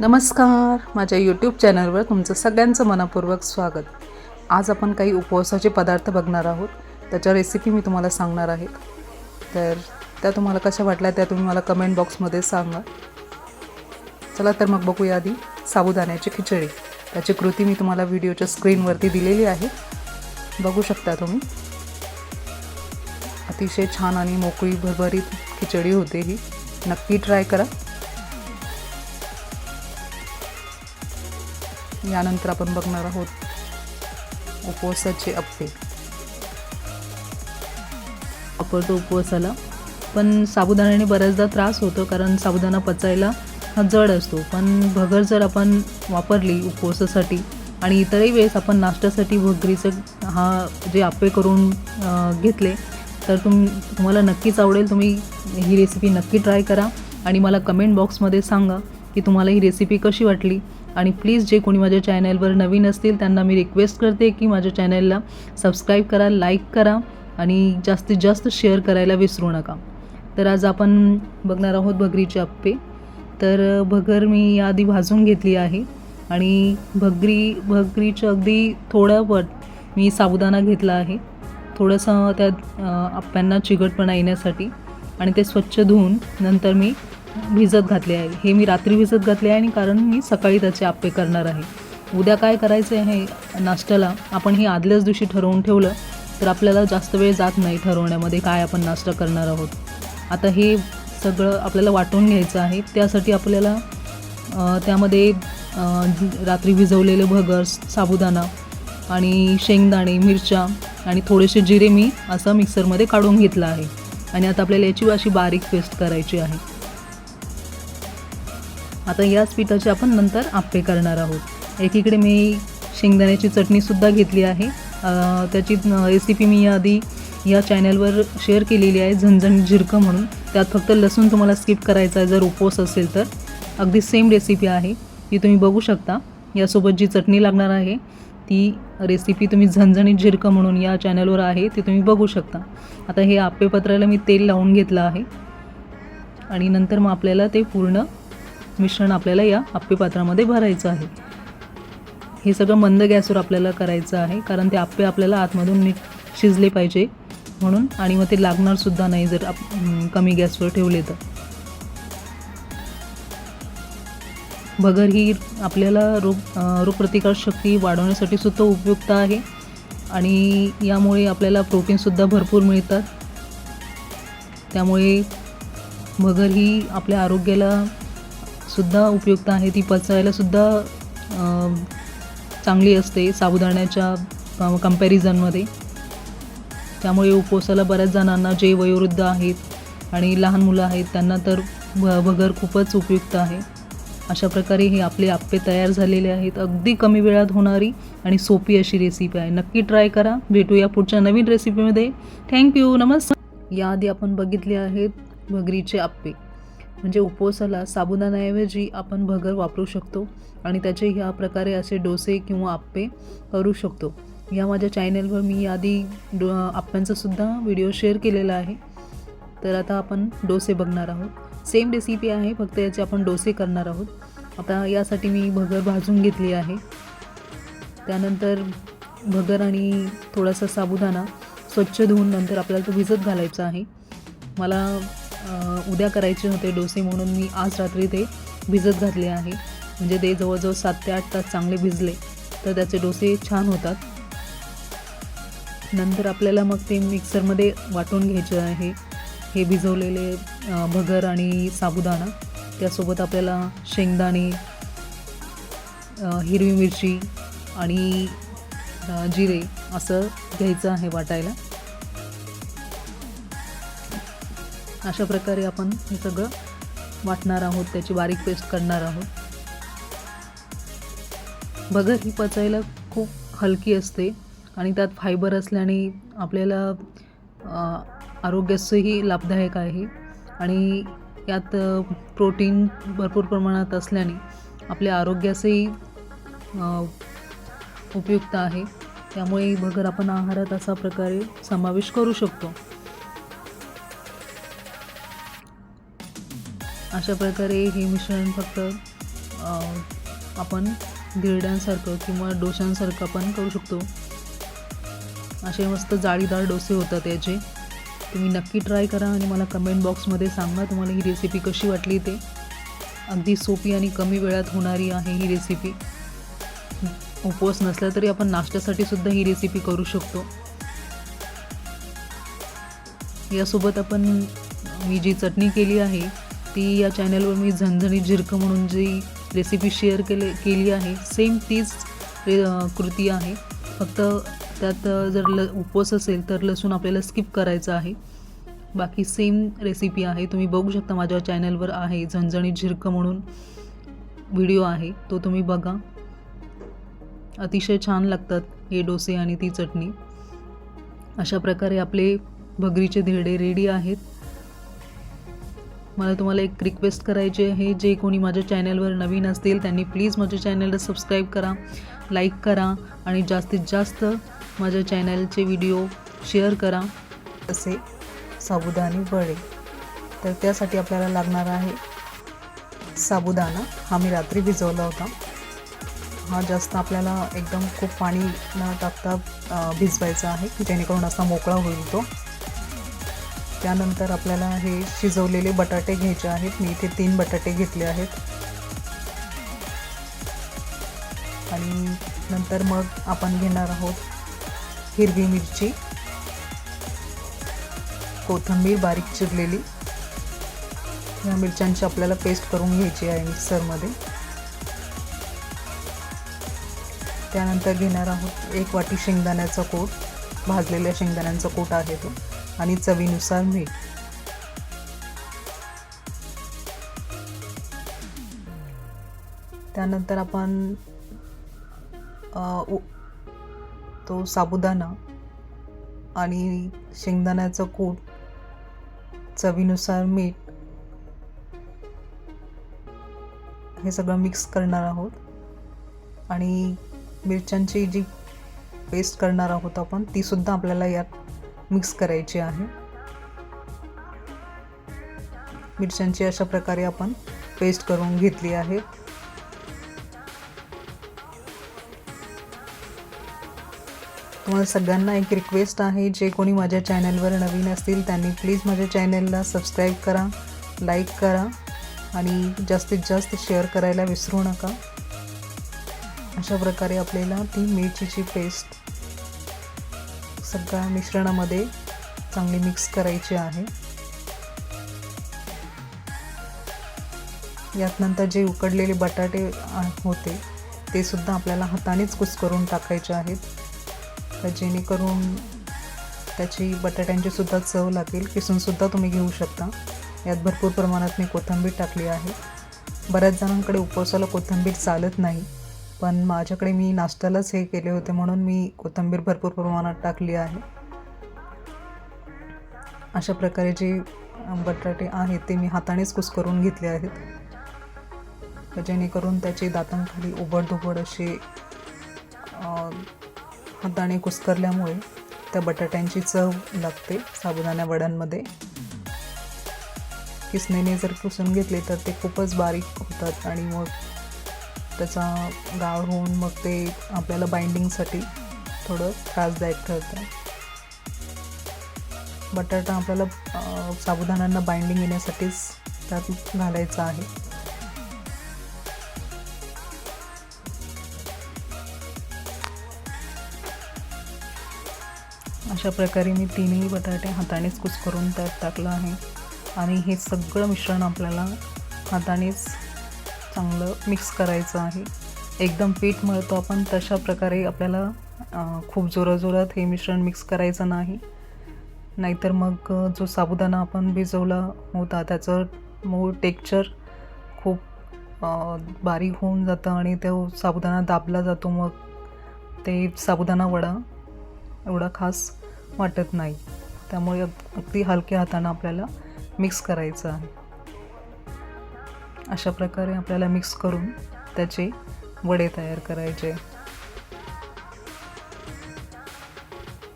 नमस्कार. माझ्या यूट्यूब चॅनलवर तुमचं सगळ्यांचं मनपूर्वक स्वागत. आज आपण काही उपवासाचे पदार्थ बघणार आहोत. त्याच्या रेसिपी मी तुम्हाला सांगणार आहे. तर त्या तुम्हाला कशा वाटल्या त्या तुम्ही मला कमेंट बॉक्समध्ये सांगा. चला तर मग बघूया आधी साबुदाण्याची खिचडी. त्याची कृती मी तुम्हाला व्हिडिओच्या स्क्रीनवरती दिलेली आहे. बघू शकता तुम्ही. अतिशय छान आणि मोकळी भरभरीत खिचडी होते ही. नक्की ट्राय करा. यानंतर आपण बघणार आहोत उपवासाचे अप्पे. वापरतो उपवासाला. पण साबुदाण्याने बऱ्याचदा त्रास होतो कारण साबुदाणा पचायला हा जड असतो. पण भगर जर आपण वापरली उपवासासाठी आणि इतरही वेळेस आपण नाश्त्यासाठी भगरीचं हा जे आपे करून घेतले तर तुम तुम्हाला नक्कीच आवडेल. तुम्ही ही रेसिपी नक्की ट्राय करा आणि मला कमेंट बॉक्समध्ये सांगा की तुम्हाला ही रेसिपी कशी वाटली. आणि प्लीज जे कोणी माझ्या चॅनलवर नवीन असतील त्यांना मी रिक्वेस्ट करते की माझ्या चॅनलला सबस्क्राईब करा लाईक करा आणि जास्तीत जास्त शेअर करायला विसरू नका. तर आज आपण बघणार आहोत भगरीचे अप्पे तर भगर मी याआधी भाजून घेतली आहे आणि भगरी भगरीचं अगदी थोडं पट मी साबुदाणा घेतला आहे. थोडंसं त्यात आप्प्यांना चिकटपणा येण्यासाठी आणि ते स्वच्छ धुवून नंतर मी भिजत घातले आहे. हे मी रात्री भिजत घातले आहे आणि कारण मी सकाळी त्याचे आप्पे करणार आहे. उद्या काय करायचं आहे नाश्त्याला आपण हे आदल्याच दिवशी ठरवून ठेवलं तर आपल्याला जास्त वेळ जात नाही ठरवण्यामध्ये काय आपण नाश्ता करणार आहोत. आता हे सगळं आपल्याला वाटून घ्यायचं आहे. त्यासाठी आपल्याला त्यामध्ये रात्री भिजवलेले भगर्स साबुदाणा आणि शेंगदाणे मिरच्या आणि थोडेसे जिरे मी असं मिक्सरमध्ये काढून घेतलं आहे. आणि आता आपल्याला याची अशी बारीक पेस्ट करायची आहे. आता याच पिठाचे आपण नंतर आप्पे करणार आहोत. एकीकडे मी शेंगदाण्याची चटणीसुद्धा घेतली आहे. त्याची रेसिपी मी आधी या चॅनलवर शेअर केलेली आहे झणझण झिरकं म्हणून. त्यात फक्त लसूण तुम्हाला स्किप करायचा आहे जर उपवास असेल तर. अगदी सेम रेसिपी आहे. ती तुम्ही बघू शकता. यासोबत जी चटणी लागणार आहे ती रेसिपी तुम्ही झणझणीत झिरकं म्हणून या चॅनलवर आहे ती तुम्ही बघू शकता. आता हे आप्पेपत्राला मी तेल लावून घेतलं आहे. आणि नंतर मग आपल्याला ते पूर्ण मिश्रण आपल्याला या आप्पे पात्रामध्ये भरायचं आहे. हे सगळं मंद गॅसवर आपल्याला करायचं आहे कारण ते आप्पे आपल्याला आतमधून नीट शिजले पाहिजे म्हणून आणि मग ते लागणारसुद्धा नाही जर आप कमी गॅसवर ठेवले तर. भगर ही आपल्याला रोग अं, रोगप्रतिकारशक्ती वाढवण्यासाठी सुद्धा उपयुक्त आहे आणि यामुळे आपल्याला प्रोटीनसुद्धा भरपूर मिळतात. त्यामुळे भगर ही आपल्या आरोग्याला सुद्धा उपयुक्त आहे. ती पचायला सुद्धा चांगली असते साबुदाण्याच्या कम्पॅरिझनमध्ये त्यामुळे उपवासाला बऱ्याच जणांना जे वयोवृद्ध आहेत आणि लहान मुलं आहेत त्यांना तर भ भगर खूपच उपयुक्त आहे. अशा प्रकारे हे आपले आप्पे तयार झालेले आहेत. अगदी कमी वेळात होणारी आणि सोपी अशी रेसिपी आहे. नक्की ट्राय करा. भेटूया पुढच्या नवीन रेसिपीमध्ये थँक्यू नमस्कार. याआधी आपण बघितले आहेत भगरीचे आप्पे. म्हणजे उपवासाला साबुदाण्याऐवजी आपण भगर वापरू शकतो आणि त्याचे ह्या प्रकारे असे डोसे किंवा आप्पे करू शकतो. या माझ्या चॅनलवर मी आधी डो आप्प्यांचासुद्धा व्हिडिओ शेअर केलेला आहे. तर आता आपण डोसे बघणार आहोत. सेम रेसिपी आहे फक्त याचे आपण डोसे करणार आहोत. आता यासाठी मी भगर भाजून घेतली आहे. त्यानंतर भगर आणि थोडासा साबुदाणा स्वच्छ धुवून नंतर आपल्याला तो भिजत घालायचा आहे. मला उद्या करायचे होते डोसे म्हणून मी आज रात्री ते भिजत घातले आहे. म्हणजे ते जवळजवळ सात ते आठ तास चांगले भिजले तर त्याचे डोसे छान होतात. नंतर आपल्याला मग ते मिक्सरमध्ये वाटून घ्यायचे आहे. हे भिजवलेले भगर आणि साबुदाणा त्यासोबत आपल्याला शेंगदाणे हिरवी मिरची आणि जिरे असं घ्यायचं आहे वाटायला. अशा प्रकारे आपण हे सगळं वाटणार आहोत त्याची बारीक पेस्ट करणार आहोत. भगर ही पचायला खूप हलकी असते आणि त्यात फायबर असल्याने आपल्याला आरोग्यासही लाभदायक आहे. आणि यात प्रोटीन भरपूर प्रमाणात असल्याने आपल्या आरोग्यासही उपयुक्त आहे. त्यामुळे भगर आपण आहारात असा प्रकारे समावेश करू शकतो. अशा प्रकारे हे मिश्रण फक्त आपण धिरड्यांसारखं किंवा डोशांसारखं आपण करू शकतो. असे मस्त जाळीदार डोसे होतात याचे. तुम्ही नक्की ट्राय करा आणि मला कमेंट बॉक्समध्ये सांगा तुम्हाला ही रेसिपी कशी वाटली ते. अगदी सोपी आणि कमी वेळात होणारी आहे ही रेसिपी उपवास नसला तरी आपण नाश्त्यासाठी सुद्धा ही रेसिपी करू शकतो. यासोबत आपण मी जी चटणी केली आहे ती या चॅनलवर मी झणझणीत झिरकं म्हणून जी रेसिपी शेअर केले केली आहे सेम तीच रे कृती आहे. फक्त त्यात जर ल उपवास असेल तर लसूण आपल्याला स्किप करायचं आहे. बाकी सेम रेसिपी आहे. तुम्ही बघू शकता माझ्या चॅनलवर आहे झणझणीत झिरकं म्हणून व्हिडिओ आहे. तो तुम्ही बघा. अतिशय छान लागतात हे डोसे आणि ती चटणी. अशा प्रकारे आपले भगरीचे धिरडे रेडी आहेत. मला तुम्हाला एक रिक्वेस्ट करायची आहे. जे कोणी माझ्या चॅनलवर नवीन असतील त्यांनी प्लीज माझ्या चॅनलला सबस्क्राईब करा लाईक करा आणि जास्तीत जास्त माझ्या चॅनलचे व्हिडिओ शेअर करा. असे साबुदाणे वडे. तर त्यासाठी आपल्याला लागणार आहे साबुदाणा. हा मी रात्री भिजवला होता. हा जास्त आपल्याला एकदम खूप पाणी न टाकता भिजवायचा आहे की जेणेकरून असा मोकळा होईल तो. त्यानंतर आपल्याला हे शिजवलेले बटाटे घ्यायचे आहेत. मी इथे तीन बटाटे घेतले आहेत. आणि नंतर मग आपण घेणार आहोत हिरवी मिरची कोथिंबीर बारीक चिरलेली. या मिरच्यांची आपल्याला पेस्ट करून घ्यायची आहे मिक्सरमध्ये. त्यानंतर घेणार आहोत एक वाटी शेंगदाण्याचा कोट. भाजलेल्या शेंगदाण्यांचा कोटा आहे तो आणि चवीनुसार मीठ. त्यानंतर आपण उ- तो साबुदाणा आणि शेंगदाण्याचं कूट चवीनुसार मीठ हे सगळं मिक्स करणार आहोत. आणि मिरच्यांची जी पेस्ट करणार आहोत आपण ती सुद्धा आपल्याला यात मिक्स करायची आहे. मिरच्यांची अशा प्रकारे आपण पेस्ट करून घेतली आहे. तुम्हाला सगळ्यांना एक रिक्वेस्ट आहे जे कोणी माझ्या चॅनलवर नवीन असतील त्यांनी प्लीज माझ्या चॅनलला सबस्क्राईब करा लाईक करा आणि जास्तीत जास्त शेअर करायला विसरू नका. अशा प्रकारे आपल्याला ती मिरचीची पेस्ट सगळ्या मिश्रणामध्ये चांगली मिक्स करायची आहे. यात नंतर जे उकडलेले बटाटे होते ते सुद्धा आपल्याला हातानेच कुस्करून टाकायचे आहेत. तर जेणेकरून त्याची बटाट्यांची सुद्धा चव लागेल किसून सुद्धा तुम्ही घेऊ शकता. यात भरपूर प्रमाणात मी कोथिंबीर टाकली आहे. बऱ्याच जणांकडे उपवासाला कोथिंबीर चालत नाही. पण माझ्याकडे मी नाश्त्यालाच हे केले होते म्हणून मी कोथिंबीर भरपूर प्रमाणात टाकली आहे. अशा प्रकारे जे बटाटे आहेत ते मी हातानेच कुस्करून घेतले आहेत. जेणेकरून त्याचे दातांखाली उबडधुबड असे हाताने कुस्करल्यामुळे त्या बटाट्यांची चव लागते साबुदाण्या वड्यांमध्ये. किसनेने जर पुसून घेतले तर ते खूपच बारीक होतात आणि मग त्याचा गाळ होऊन मग ते आपल्याला बाइंडिंगसाठी थोडं त्रासदायक ठरतं. बटाटा आपल्याला साबुदाणांना साबुदाण्यांना बाइंडिंग येण्यासाठीच त्यात घालायचा आहे. अशा प्रकारे मी तीनही बटाटे हातानेच कुस्करून त्यात टाकलं आहे. आणि हे सगळं मिश्रण आपल्याला हातानेच चांगलं मिक्स करायचं आहे. एकदम पीठ मळतो आपण तशा प्रकारे आपल्याला खूप जोराजोरात हे मिश्रण मिक्स करायचं नाही. नाहीतर मग जो साबुदाणा आपण भिजवला होता त्याचं मूळ टेक्चर खूप बारीक होऊन जातं आणि तो साबुदाणा दाबला जातो मग ते साबुदाणा वडा एवढा खास वाटत नाही. त्यामुळे अगदी हलक्या हातानं आपल्याला मिक्स करायचं आहे. अशा प्रकारे आपल्याला मिक्स करून त्याचे वडे तयार करायचे.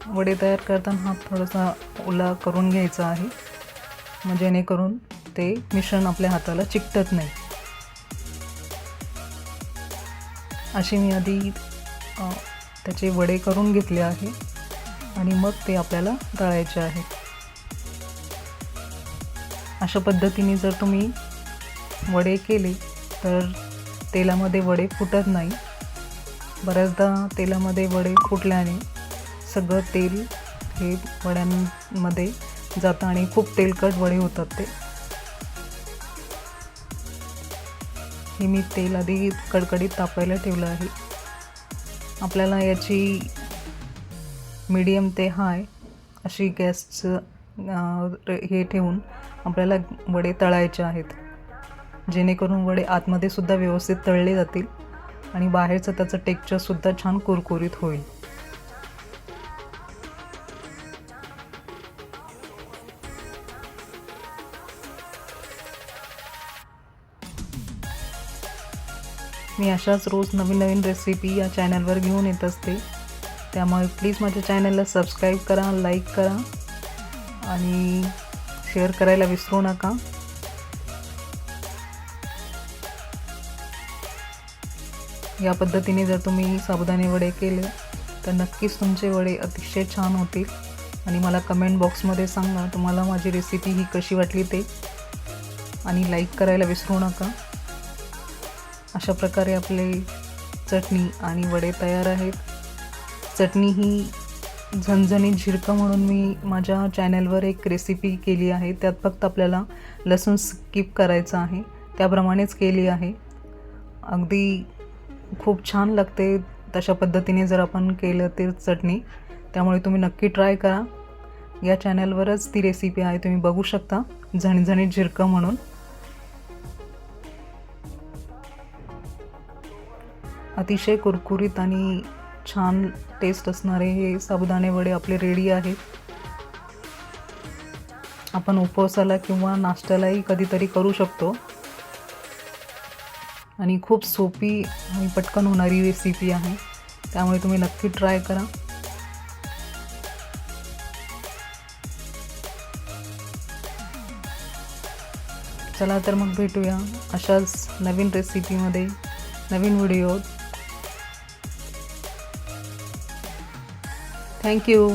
वडे तयार करताना हा थोडासा ओला करून घ्यायचा आहे. मग जेणेकरून ते मिश्रण आपल्या हाताला चिकटत नाही. असे मी आधी त्याचे वडे करून घेतले आहे आणि मग ते आपल्याला तळायचे आहेत अशा पद्धतीने जर तुम्ही वडे केले तर तेलामध्ये वडे फुटत नाही. बऱ्याचदा तेलामध्ये वडे फुटल्याने सगळं तेल हे वड्यांमध्ये जातं आणि खूप तेलकट वडे होतात ते. हे मी तेल आधी कडकडीत तापायला ठेवलं आहे. आपल्याला याची मीडियम ते हाय अशी गॅसचं हे ठेवून आपल्याला वडे तळायचे आहेत. जेणेकरून वडे आतमध्ये सुद्धा व्यवस्थित तळले जातील आणि बाहेरचं त्याचं टेक्चरसुद्धा छान कुरकुरीत होईल. मी अशाच रोज नवीन नवीन रेसिपी या चॅनलवर घेऊन येत असते. त्यामुळे प्लीज माझ्या चॅनलला सबस्क्राईब करा लाईक करा आणि शेअर करायला विसरू नका. या पद्धतीने जर तुम्ही साबुदाणे वडे केले तर नक्कीच तुमचे वडे अतिशय छान होतील. आणि मला कमेंट बॉक्समध्ये सांगा तुम्हाला माझी रेसिपी ही कशी वाटली ते. आणि लाईक करायला विसरू नका. अशा प्रकारे आपले चटणी आणि वडे तयार आहेत. चटणी ही झणझणीत झिरकं म्हणून मी माझ्या चॅनलवर एक रेसिपी केली आहे. त्यात फक्त आपल्याला लसूण स्किप करायचं आहे. त्याप्रमाणेच केली आहे. अगदी खूप छान लागते तशा पद्धतीने जर आपण केलं तर चटणी त्यामुळे तुम्ही नक्की ट्राय करा. या चॅनलवरच ती रेसिपी आहे तुम्ही बघू शकता. झणझणीत झिरकं म्हणून. अतिशय कुरकुरीत आणि छान टेस्ट असणारे हे साबुदाणे वडे आपले रेडी आहेत. आपण उपवासाला किंवा नाश्त्यालाही कधीतरी करू शकतो. आणि खूप सोपी आणि पटकन होणारी रेसिपी आहे. त्यामुळे तुम्ही नक्की ट्राय करा. चला तर मग भेटूया अशाच नवीन रेसिपीमध्ये नवीन व्हिडिओ थँक्यू